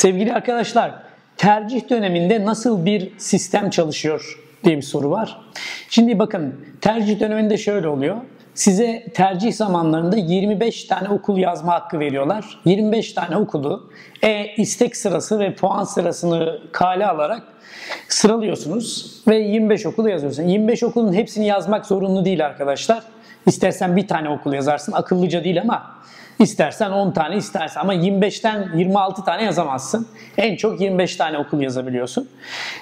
Sevgili arkadaşlar, tercih döneminde nasıl bir sistem çalışıyor diye bir soru var. Şimdi bakın, tercih döneminde şöyle oluyor. Size tercih zamanlarında 25 tane okul yazma hakkı veriyorlar. 25 tane okulu e, istek sırası ve puan sırasını kale alarak sıralıyorsunuz ve 25 okulu yazıyorsunuz. 25 okulun hepsini yazmak zorunlu değil arkadaşlar. İstersen bir tane okul yazarsın. Akıllıca değil ama istersen 10 tane istersen ama 25'ten 26 tane yazamazsın. En çok 25 tane okul yazabiliyorsun.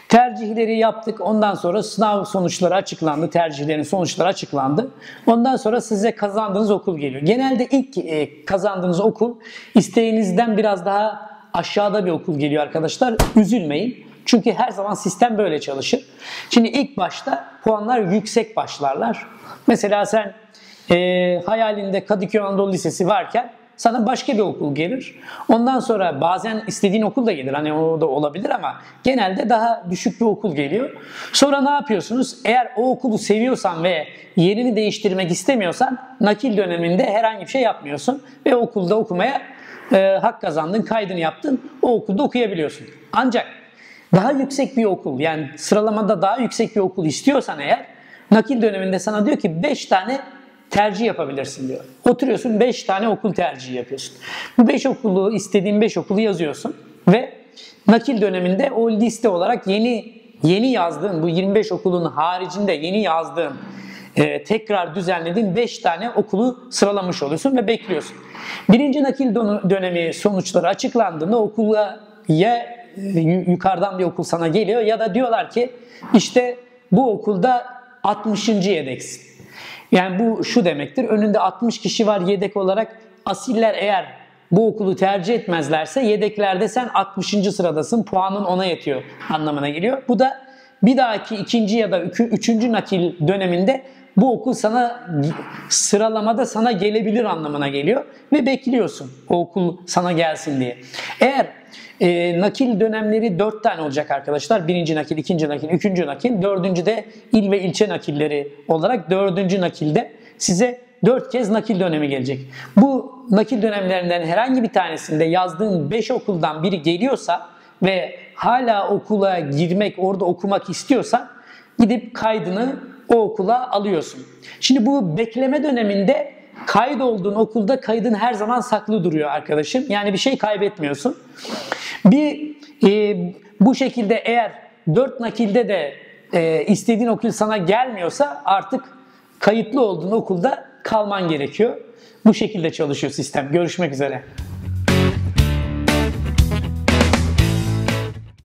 Tercihleri yaptık. Ondan sonra sınav sonuçları açıklandı. Tercihlerin sonuçları açıklandı. Ondan sonra size kazandığınız okul geliyor. Genelde ilk e, kazandığınız okul isteğinizden biraz daha aşağıda bir okul geliyor arkadaşlar. Üzülmeyin. Çünkü her zaman sistem böyle çalışır. Şimdi ilk başta puanlar yüksek başlarlar. Mesela sen e, hayalinde Kadıköy Anadolu Lisesi varken sana başka bir okul gelir. Ondan sonra bazen istediğin okul da gelir. Hani o da olabilir ama genelde daha düşük bir okul geliyor. Sonra ne yapıyorsunuz? Eğer o okulu seviyorsan ve yerini değiştirmek istemiyorsan nakil döneminde herhangi bir şey yapmıyorsun ve okulda okumaya e, hak kazandın, kaydını yaptın. O okulda okuyabiliyorsun. Ancak daha yüksek bir okul yani sıralamada daha yüksek bir okul istiyorsan eğer nakil döneminde sana diyor ki 5 tane tercih yapabilirsin diyor. Oturuyorsun 5 tane okul tercihi yapıyorsun. Bu 5 okulu istediğin 5 okulu yazıyorsun ve nakil döneminde o liste olarak yeni yeni yazdığın bu 25 okulun haricinde yeni yazdığın e, tekrar düzenlediğin 5 tane okulu sıralamış oluyorsun ve bekliyorsun. Birinci nakil dönemi sonuçları açıklandığında okula ya yukarıdan bir okul sana geliyor ya da diyorlar ki işte bu okulda 60. yedeksin. Yani bu şu demektir. Önünde 60 kişi var yedek olarak. Asiller eğer bu okulu tercih etmezlerse yedeklerde sen 60. sıradasın. Puanın ona yetiyor anlamına geliyor. Bu da bir dahaki ikinci ya da üçüncü nakil döneminde bu okul sana sıralamada sana gelebilir anlamına geliyor ve bekliyorsun o okul sana gelsin diye. Eğer e, nakil dönemleri dört tane olacak arkadaşlar. Birinci nakil, ikinci nakil, üçüncü nakil. Dördüncü de il ve ilçe nakilleri olarak dördüncü nakilde size dört kez nakil dönemi gelecek. Bu nakil dönemlerinden herhangi bir tanesinde yazdığın beş okuldan biri geliyorsa ve hala okula girmek, orada okumak istiyorsan gidip kaydını o okula alıyorsun. Şimdi bu bekleme döneminde kaydolduğun okulda kaydın her zaman saklı duruyor arkadaşım. Yani bir şey kaybetmiyorsun. Bir e, bu şekilde eğer dört nakilde de e, istediğin okul sana gelmiyorsa artık kayıtlı olduğun okulda kalman gerekiyor. Bu şekilde çalışıyor sistem. Görüşmek üzere.